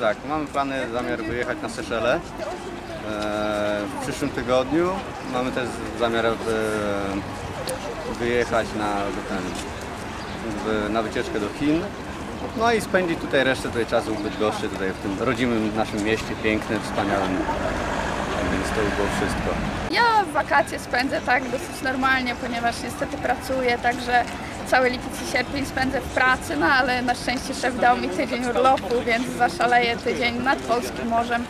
tak, mamy plany, zamiar wyjechać na Seszele e, w przyszłym tygodniu. Mamy też zamiar e, wyjechać na, ten, na wycieczkę do Chin. No i spędzić tutaj resztę tutaj czasu w Bydgoszczy, tutaj w tym rodzimym naszym mieście, pięknym, wspaniałym. Więc to by było wszystko. Ja wakacje spędzę tak dosyć normalnie, ponieważ niestety pracuję, także cały lipiec i sierpień spędzę w pracy, no ale na szczęście szef dał mi tydzień urlopu, więc zaszaleję tydzień nad Polskim Morzem.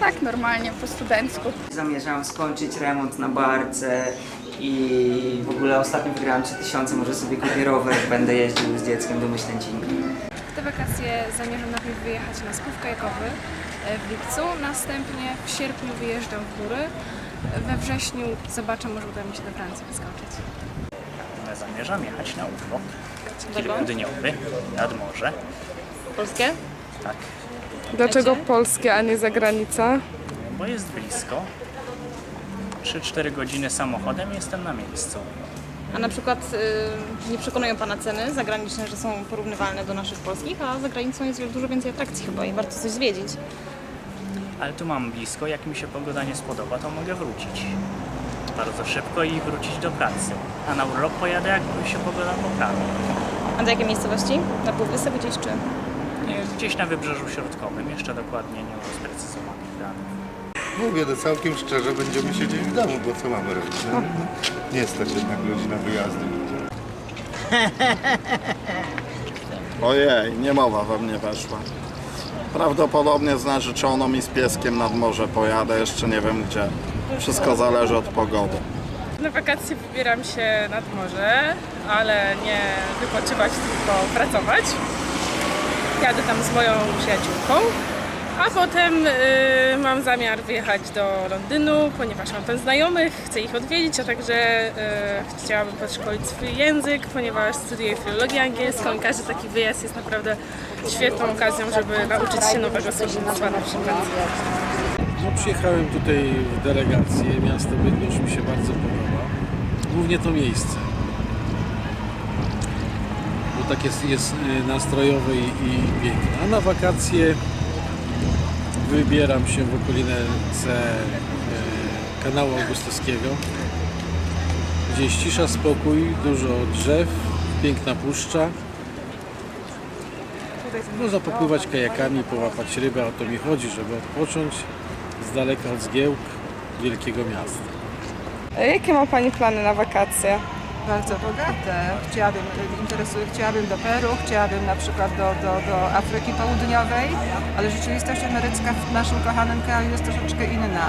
Tak normalnie, po studencku. Zamierzam skończyć remont na barce i w ogóle ostatnio wygrałem 3000, może sobie kupię rower, będę jeździł z dzieckiem do Myślęcinki. W te wakacje zamierzam najpierw wyjechać na spływ kajakowy e, w lipcu, następnie w sierpniu wyjeżdżam w góry, we wrześniu zobaczę, może uda mi się do Francji wyskoczyć. Zamierzam jechać na urlop kilkudniowy nad morze. Polskie? Tak, Dlaczego polskie, a nie zagranica? bo jest blisko. 3-4 godziny samochodem jestem na miejscu. A na przykład y, nie przekonują Pana ceny zagraniczne, że są porównywalne do naszych polskich, a za granicą jest dużo więcej atrakcji chyba i warto coś zwiedzić. Ale tu mam blisko, jak mi się pogoda nie spodoba, to mogę wrócić. Bardzo szybko i wrócić do pracy. A na urlop pojadę, jak się pogoda poprawi. A do jakiej miejscowości? Na Półwysep gdzieś czy? Nie, Gdzieś na Wybrzeżu Środkowym, jeszcze dokładnie nie mam sprecyzowanych planów. Mówię, to całkiem szczerze, będziemy siedzieć w domu, bo co mamy robić? No, nie stać jednak ludzi na wyjazdy. Ojej, niemowa we mnie weszła. Prawdopodobnie z narzeczoną i z pieskiem nad morze pojadę, jeszcze nie wiem gdzie. Wszystko zależy od pogody. Na wakacje wybieram się nad morze, ale nie wypoczywać, tylko pracować. Jadę tam z moją przyjaciółką, a potem y, mam zamiar wyjechać do Londynu, ponieważ mam tam znajomych, chcę ich odwiedzić, a także y, chciałabym podszkolić swój język, ponieważ studiuję filologię angielską i każdy taki wyjazd jest naprawdę świetną okazją, żeby nauczyć się nowego słownictwa na przykład. No, przyjechałem tutaj w delegację. Miasto Bydgoszcz mi się bardzo podoba. Głównie to miejsce. Bo tak jest, jest y, nastrojowe i, piękne. A na wakacje wybieram się w okolince y, kanału Augustowskiego, gdzie jest cisza, spokój, dużo drzew, piękna puszcza. Można popływać kajakami, połapać rybę, o to mi chodzi, żeby odpocząć z daleka od zgiełk wielkiego miasta. Jakie ma Pani plany na wakacje? Bardzo bogate. Chciałabym, interesuje, chciałabym do Peru, chciałabym na przykład do, do, do Afryki Południowej, ale rzeczywistość amerycka w naszym kochanym kraju jest troszeczkę inna.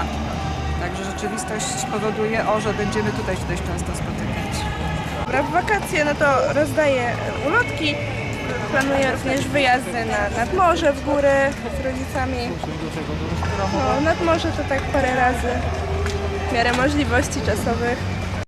Także rzeczywistość powoduje, o, że będziemy tutaj się dość często spotykać. W wakacje no to rozdaję ulotki. Planuję również wyjazdy na, nad morze, w góry z rodzicami. No, nad morze to tak parę razy w miarę możliwości czasowych.